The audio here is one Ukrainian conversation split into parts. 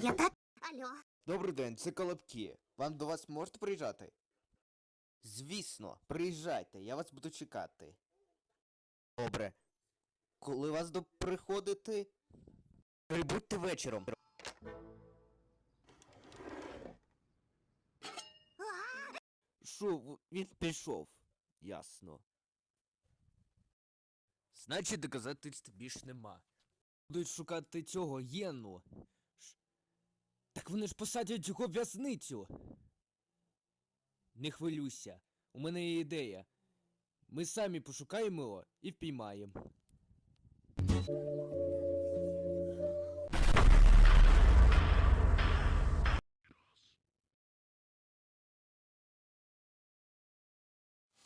Я так. Алло. Добрий день, це Колобки. Вам до вас можете приїжджати? Звісно, приїжджайте, я вас буду чекати. Добре. Коли вас до приходити? Прибудьте вечором. Що, він пішов? Ясно. Значить, доказательств більш нема. Будуть шукати цього Єну. Так вони ж посадять його в в'язницю. Не хвилюйся. У мене є ідея. Ми самі пошукаємо його і впіймаємо.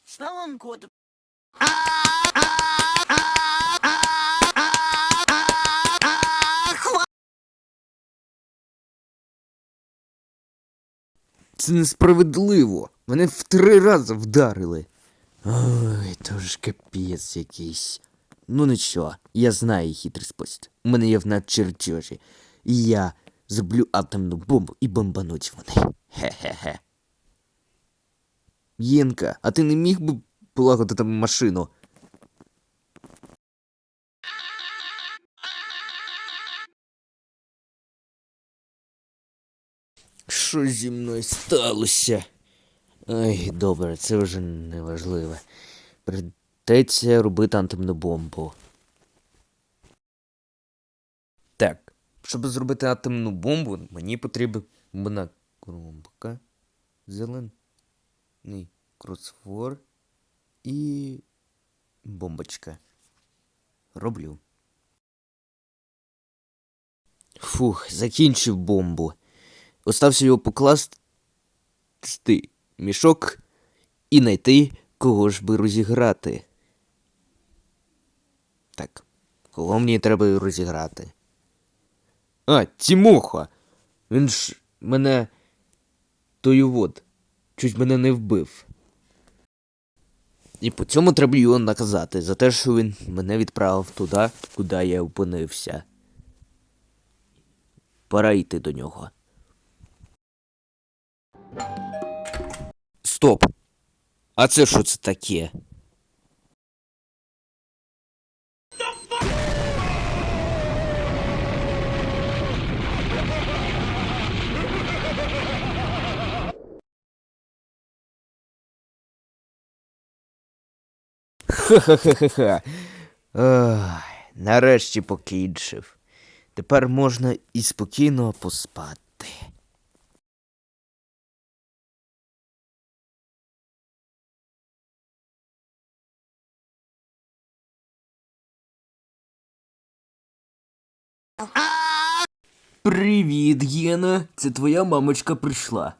С Новым Це несправедливо. Мене в три рази вдарили. Ой, то ж капець якийсь. Ну нічого, я знаю хитрий спосіб. У мене є в надчертежі. І я зроблю атомну бомбу і бомбануть вони. Хе-хе-хе. Єнка, а ти не міг би полагодити машину? Що зі мною сталося? Ай, добре, це вже не важливо. Придеться робити атомну бомбу. Так, щоб зробити атомну бомбу, мені потрібна кромка, зелений кросфор і бомбочка. Роблю. Фух, закінчив бомбу. Остався його покласти мішок і знайти, кого ж би розіграти. Так, кого мені треба розіграти? А, Тімоха! Він ж мене той вот, чуть мене не вбив. І по цьому треба його наказати за те, що він мене відправив туди, куди я опинився. Пора йти до нього. Стоп. А це що це таке? Ха-ха-ха-ха-ха. Нарешті покінчив. Тепер можна і спокійно поспати. Привіт, Єна. Це твоя мамочка прийшла.